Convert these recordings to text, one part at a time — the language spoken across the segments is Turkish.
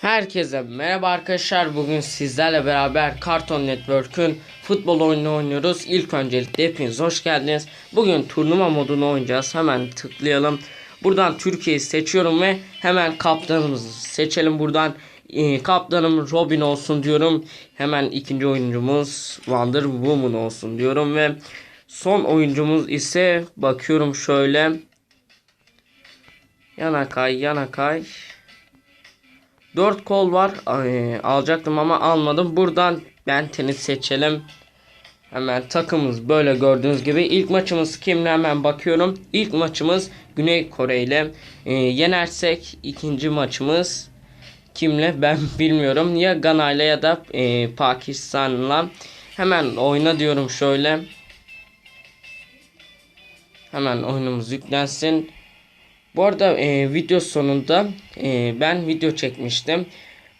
Herkese merhaba arkadaşlar. Bugün sizlerle beraber Cartoon Network'ün futbol oyununu oynuyoruz. İlk öncelikle hepiniz hoş geldiniz. Bugün turnuva modunu oynayacağız. Hemen tıklayalım. Buradan Türkiye'yi seçiyorum ve hemen kaptanımızı seçelim. Buradan e, kaptanım Robin olsun diyorum. Hemen ikinci oyuncumuz Wonder Woman olsun diyorum ve son oyuncumuz ise bakıyorum şöyle. Yanakay, Yanakay. 4 kol var. Ay, alacaktım ama almadım. Buradan Benten'i seçelim. Hemen takımımız böyle gördüğünüz gibi. İlk maçımız kimle hemen bakıyorum. İlk maçımız Güney Kore ile. Ee, yenersek ikinci maçımız kimle ben bilmiyorum. Ya Gana ile ya da e, Pakistan'la. Hemen oyna diyorum şöyle. Hemen oyunumuz yüklensin. Bu arada e, video sonunda e, ben video çekmiştim.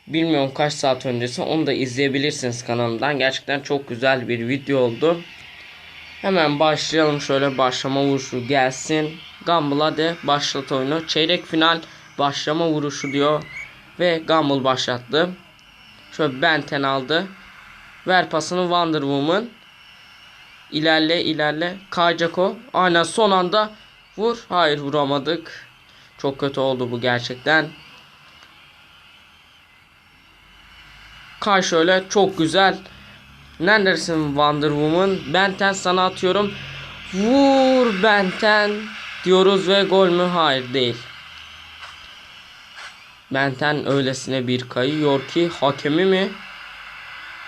Bilmiyorum kaç saat öncesi onu da izleyebilirsiniz kanalımdan. Gerçekten çok güzel bir video oldu. Hemen başlayalım şöyle başlama vuruşu gelsin. Gumball hadi başlat oyunu. Çeyrek final başlama vuruşu diyor. Ve Gumball başlattı. Şöyle Benten aldı. Ver pasını Wonder Woman. İlerle ilerle. Kayacak o. Aynen son anda Vur. Hayır vuramadık. Çok kötü oldu bu gerçekten. Kay şöyle çok güzel. Neredesin Wonder Woman? Benten sana atıyorum. Vur Benten diyoruz ve gol mü? Hayır değil. Benten öylesine bir kayıyor ki hakemi mi?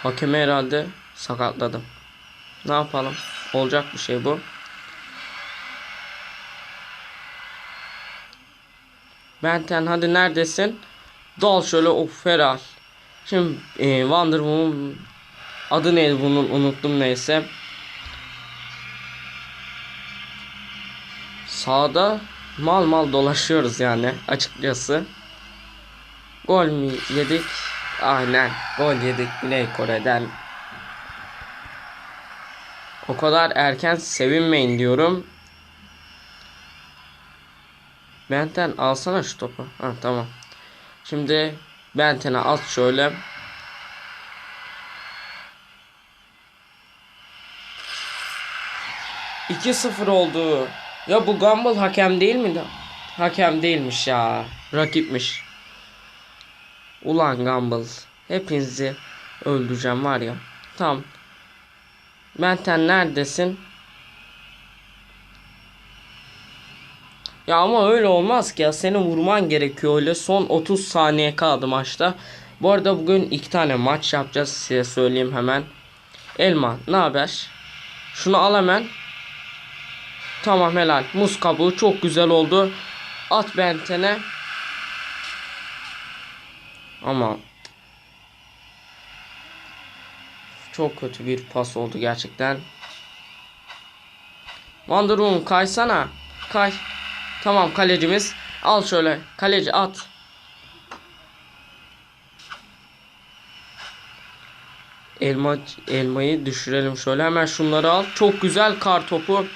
Hakemi herhalde sakatladım. Ne yapalım? Olacak bir şey bu. Benten hadi neredesin? Dal şöyle of Feral. Şimdi e, Wonder Woman adı neydi bunun unuttum neyse. Sağda mal mal dolaşıyoruz yani açıkçası. Gol mü yedik? Aynen gol yedik Güney Kore'den. O kadar erken sevinmeyin diyorum. Benten alsana şu topu. Ha tamam. Şimdi Benten'e at şöyle. İki sıfır oldu. Ya bu Gumball hakem değil miydi? Hakem değilmiş ya. Rakipmiş. Ulan Gumball. Hepinizi öldüreceğim var ya. Tamam. Benten neredesin? Ya ama öyle olmaz ki ya. Seni vurman gerekiyor öyle. Son 30 saniye kaldı maçta. Bu arada bugün iki tane maç yapacağız. Size söyleyeyim hemen. Elma ne haber? Şunu al hemen. Tamam helal. Muz kabuğu çok güzel oldu. At bentene. Ama çok kötü bir pas oldu gerçekten. Woman kaysana. Kay. Tamam kalecimiz. Al şöyle. Kaleci at. Elma elmayı düşürelim şöyle. Hemen şunları al. Çok güzel kar topu.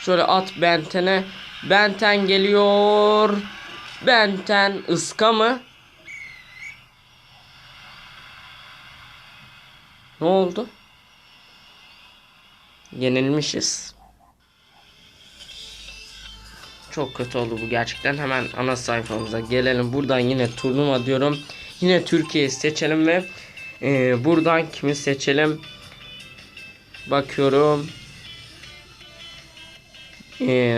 Şöyle at Benten'e. Benten geliyor. Benten ıska mı? Ne oldu? Yenilmişiz. Çok kötü oldu bu gerçekten. Hemen ana sayfamıza gelelim. Buradan yine turnuva diyorum. Yine Türkiye'yi seçelim ve e, buradan kimi seçelim? Bakıyorum. E,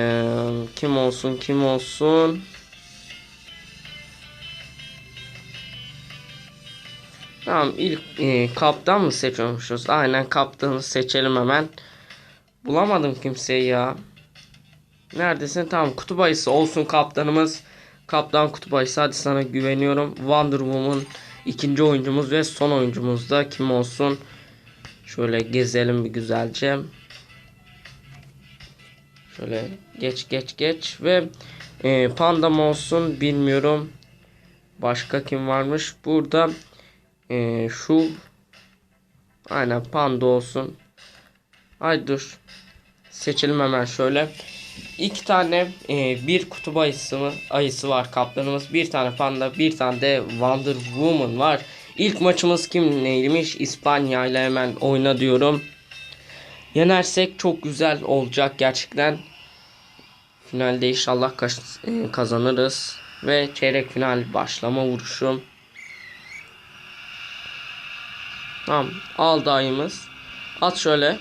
kim olsun kim olsun? Tamam ilk e, kaptan mı seçiyormuşuz? Aynen kaptanı seçelim hemen. Bulamadım kimseyi ya. Neredesin? Tamam kutup ayısı olsun kaptanımız. Kaptan kutup ayısı hadi sana güveniyorum. Wonder Woman ikinci oyuncumuz ve son oyuncumuz da kim olsun? Şöyle gezelim bir güzelce. Şöyle geç geç geç ve e, panda mı olsun bilmiyorum. Başka kim varmış? Burada e, şu aynen panda olsun. Ay dur. Seçelim hemen şöyle. İki tane e, bir kutup ayısı ayısı var kaplanımız bir tane panda bir tane de Wonder Woman var. İlk maçımız kim neymiş İspanya ile hemen oyna diyorum. Yenersek çok güzel olacak gerçekten. Finalde inşallah e, kazanırız. Ve çeyrek final başlama vuruşu. Tamam aldı ayımız. At şöyle.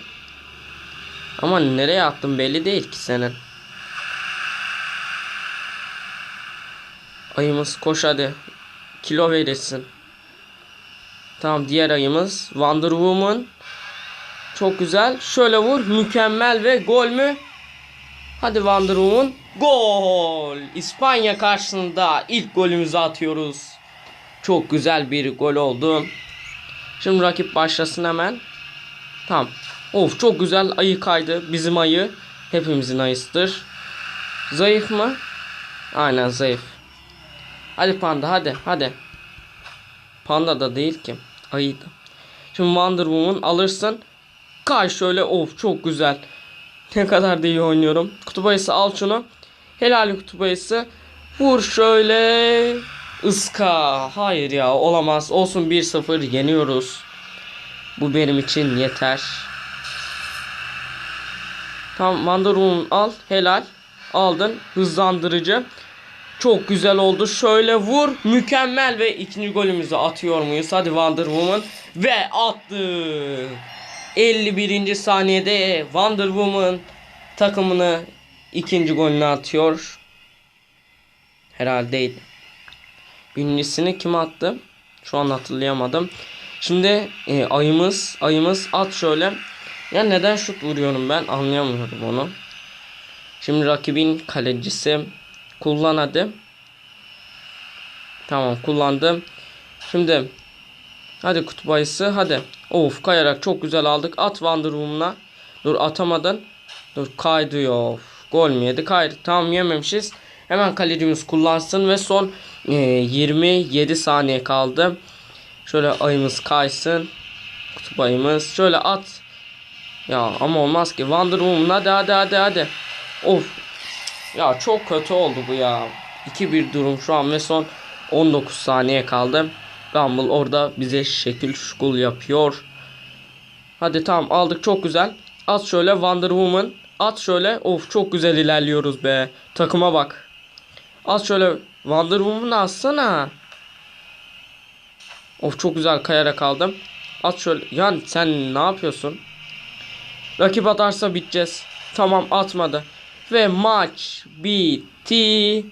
Ama nereye attın belli değil ki senin. Ayımız koş hadi. Kilo verirsin. Tamam diğer ayımız Wonder Woman. Çok güzel. Şöyle vur. Mükemmel ve gol mü? Hadi Wonder Woman. Gol. İspanya karşısında ilk golümüzü atıyoruz. Çok güzel bir gol oldu. Şimdi rakip başlasın hemen. Tamam. Of çok güzel ayı kaydı. Bizim ayı. Hepimizin ayısıdır. Zayıf mı? Aynen zayıf. Hadi panda hadi hadi. Panda da değil ki. Ayıydı. Şimdi Wonder Woman alırsın. Kay şöyle of çok güzel. Ne kadar da iyi oynuyorum. Kutup ayısı al şunu. Helal kutup ayısı. Vur şöyle. Iska. Hayır ya olamaz. Olsun 1-0 yeniyoruz. Bu benim için yeter. Wonder Woman al. Helal. Aldın. Hızlandırıcı. Çok güzel oldu. Şöyle vur. Mükemmel ve ikinci golümüzü atıyor muyuz? Hadi Wonder Woman. Ve attı. 51. saniyede Wonder Woman takımını ikinci golünü atıyor. Herhalde değil. Birincisini kim attı? Şu an hatırlayamadım. Şimdi e, ayımız ayımız at şöyle. Ya neden şut vuruyorum ben anlayamıyorum onu. Şimdi rakibin kalecisi kullan hadi. Tamam kullandım. Şimdi hadi kutup ayısı hadi. Of kayarak çok güzel aldık. At Wonder Woman'a. Dur atamadın. Dur kaydı ya. Gol mü yedi? Kaydı. Tamam yememişiz. Hemen kalecimiz kullansın ve son e, 27 saniye kaldı. Şöyle ayımız kaysın. Kutup ayımız. Şöyle at. Ya ama olmaz ki. Wonder Woman hadi hadi hadi hadi. Of. Ya çok kötü oldu bu ya. 2-1 durum şu an ve son 19 saniye kaldı. Rumble orada bize şekil şukul yapıyor. Hadi tamam aldık çok güzel. At şöyle Wonder Woman. At şöyle. Of çok güzel ilerliyoruz be. Takıma bak. At şöyle Wonder Woman'ı atsana. Of çok güzel kayarak aldım. At şöyle. Yani sen ne yapıyorsun? Rakip atarsa biteceğiz. Tamam atmadı. Ve maç bitti.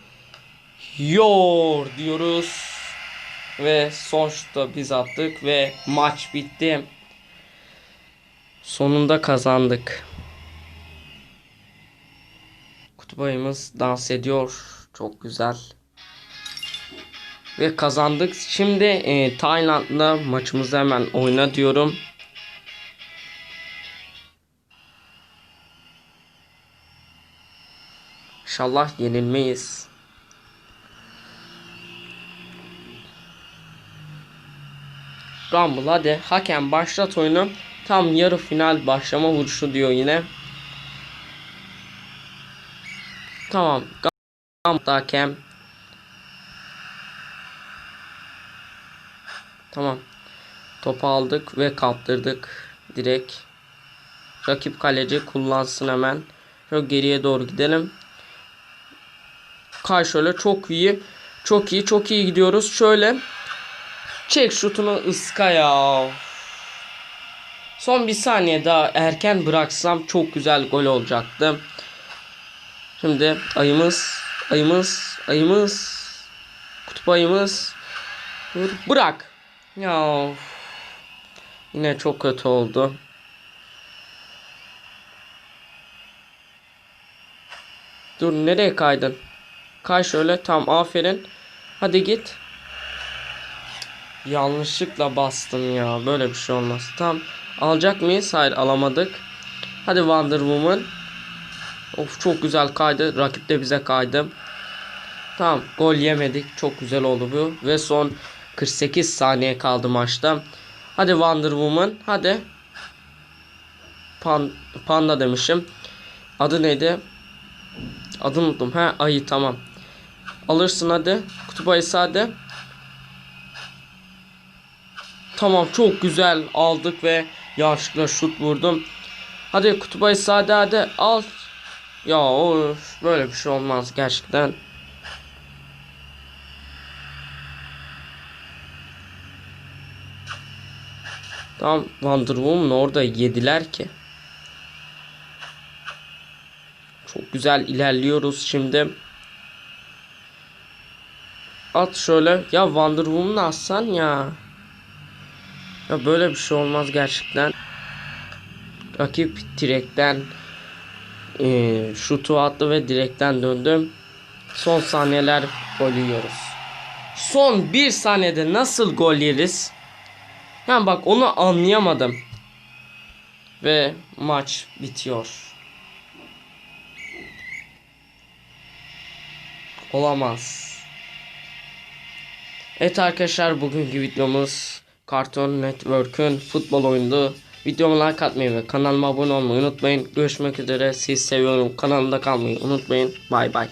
Yor diyoruz. Ve son şutta biz attık ve maç bitti. Sonunda kazandık. Kutup ayımız dans ediyor. Çok güzel. Ve kazandık. Şimdi e, Tayland'la maçımızı hemen oyna diyorum. İnşallah yenilmeyiz. Rumble hadi hakem başlat oyunu. Tam yarı final başlama vuruşu diyor yine. Tamam. Rumble hakem. Tamam. Topu aldık ve kaptırdık. Direkt. Rakip kaleci kullansın hemen. Şöyle geriye doğru gidelim. Kay şöyle çok iyi. Çok iyi çok iyi gidiyoruz. Şöyle. Çek şutunu ıska ya. Son bir saniye daha erken bıraksam çok güzel gol olacaktı. Şimdi ayımız, ayımız, ayımız, kutup ayımız. Dur, bırak. Ya yine çok kötü oldu. Dur nereye kaydın? Kay şöyle tam aferin. Hadi git. Yanlışlıkla bastım ya. Böyle bir şey olmaz. Tamam. Alacak mıyız? Hayır alamadık. Hadi Wonder Woman. Of çok güzel kaydı. Rakip de bize kaydı. Tamam. Gol yemedik. Çok güzel oldu bu. Ve son 48 saniye kaldı maçta. Hadi Wonder Woman. Hadi. Pan Panda demişim. Adı neydi? Adını unuttum. Ha ayı tamam. Alırsın hadi. Kutup ayısı hadi. Tamam çok güzel aldık ve yanlışlıkla şut vurdum. Hadi kutup ayısı hadi hadi al. Ya of böyle bir şey olmaz gerçekten. Tamam Wonder Woman orada yediler ki. Çok güzel ilerliyoruz şimdi. At şöyle. Ya Wonder Woman'ı atsan ya. Ya böyle bir şey olmaz gerçekten. Rakip direkten eee şutu attı ve direkten döndüm. Son saniyeler gol yiyoruz. Son bir saniyede nasıl gol yeriz? Yani bak onu anlayamadım. Ve maç bitiyor. Olamaz. Evet arkadaşlar bugünkü videomuz Cartoon Network'ün futbol oyunu. Videoma like atmayı ve kanalıma abone olmayı unutmayın. Görüşmek üzere. Sizi seviyorum. Kanalımda kalmayı unutmayın. Bay bay.